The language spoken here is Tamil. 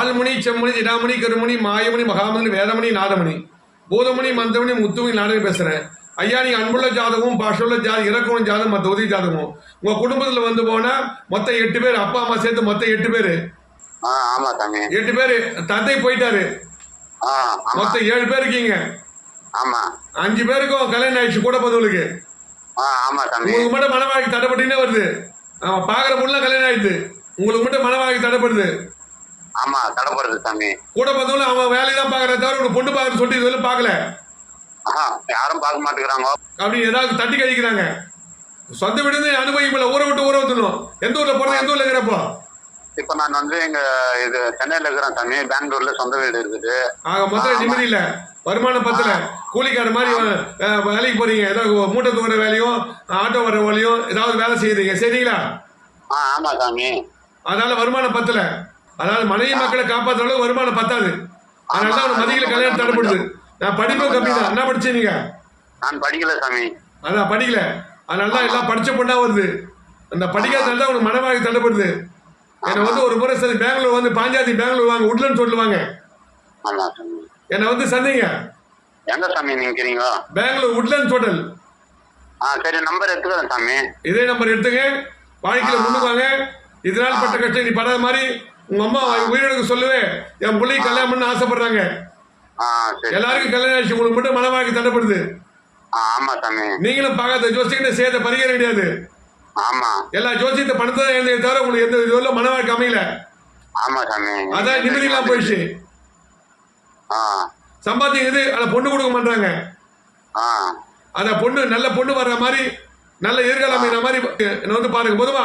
இடாமணி கருமணி மாயமணி மகாமணி வேதமணி நாதமணி பூதமணி மந்தமணி முத்துமணி நாடகம் பேசுறேன். ஐயா நீங்க அன்புள்ள ஜாதகம் பாஷுள்ள ஜாதகம் இறக்கம் ஜாதகம் மற்ற உதவி ஜாதகம் உங்க குடும்பத்துல வந்து போனா மொத்தம் எட்டு பேர் அப்பா அம்மா சேர்த்து மொத்தம் எட்டு பேர்? எட்டு பேர். தந்தை போயிட்டாரு. மொத்தம் ஏழு பேர் இருக்கீங்க. அஞ்சு பேருக்கும் கல்யாணம் ஆயிடுச்சு கூட பதிவுகளுக்கு உங்களுக்கு மட்டும் மனவாழ்க்கை தடைப்பட்டுனே வருது. பாக்குற பொண்ணு கல்யாணம் ஆயிடுது. உங்களுக்கு மட்டும் மனவாழ்க்கை தடைப்படுது. ஆமா தடப்படுறது சாமி. கூட பார்த்தவங்களும் அவன் வேலையை தான் பாக்குறத தவிர உனக்கு பொண்ணு பார்க்கறது சொல்லிட்டு இதுவரை பார்க்கல? ஆஹா யாரும் பார்க்க மாட்டேங்கிறாங்க. அப்படி ஏதாவது தட்டி கழிக்கிறாங்க. சொந்த வீடு அனுபவிக்கல ஊரை விட்டு ஊரை ஊத்தணும் எந்த ஊர்ல போறது எந்த ஊர்ல இருக்கிறப்போ? இப்ப நான் வந்து இங்க இது சென்னையில இருக்கிறேன் சாமி. பெங்களூர்ல சொந்த வீடு இருக்குது. ஆக மொத்தம் நிம்மதி இல்ல வருமானம் பத்தல கூலிக்கார மாதிரி வேலைக்கு போறீங்க. ஏதோ மூட்டை தூக்குற வேலையும் ஆட்டோ வர வேலையும் ஏதாவது வேலை செய்யறீங்க. சரிங்களா? ஆமா சாமி. அதனால வருமானம் பத்தல அதனால மனைவி மக்களை காப்பாத்துற அளவுக்கு வருமானம் பத்தாது. அதனால தான் உனக்கு மதியில கல்யாணம் தடைப்படுது நான் படிப்பும் கம்மி தான். என்ன படிச்சீங்க நான் படிக்கல சாமி. அதான் படிக்கல. அதனால தான் எல்லாம் படிச்ச பொண்ணா வருது. அந்த படிக்காதனால தான் உனக்கு மனவாழ்க்கை தடைப்படுது என்னை வந்து ஒரு முறை சரி பெங்களூர் வந்து பாஞ்சாதி பெங்களூர் வாங்க உட்லன்னு சொல்லுவாங்க என்னை வந்து சந்திங்க. எங்க சாமி நிக்கிறீங்க பெங்களூர் உட்லண்ட் ஹோட்டல் ஆ சரி நம்பர் எடுத்துக்கிறேன் சாமி. இதே நம்பர் எடுத்துங்க. வாழ்க்கையில முன்னுக்கு வாங்க. இதனால் பட்ட கஷ்டம் நீ படாத மாதிரி உங்க அம்மா உயிரிழக்க சொல்லுவே என் பிள்ளைக்கு கல்யாணம் பண்ண ஆசைப்படுறாங்க. எல்லாருக்கும் கல்யாணம் ஆச்சு உங்களுக்கு மட்டும் மனவாழ்க்கை தடைப்படுது. ஆ ஆமா சாமி. நீங்களும் பார்க்காத ஜோசிக்கிட்ட சேர்த்த பரிகாரம் கிடையாது. ஆமா. எல்லா ஜோசியத்தை பணத்தை தான் தவிர உங்களுக்கு எந்த இதுவரை மனவாழ்க்கை அமையல. ஆமா சாமி. அதான் நிம்மதியெல்லாம் போயிடுச்சு. ஆ. சம்பாத்திக்கிறது அதை பொண்ணு கொடுக்க மாட்டாங்க அத பொண்ணு நல்ல பொண்ணு வர்ற மாதிரி நல்ல எதிர்காலம் மாதிரி என்ன வந்து பாருங்க போதுமா?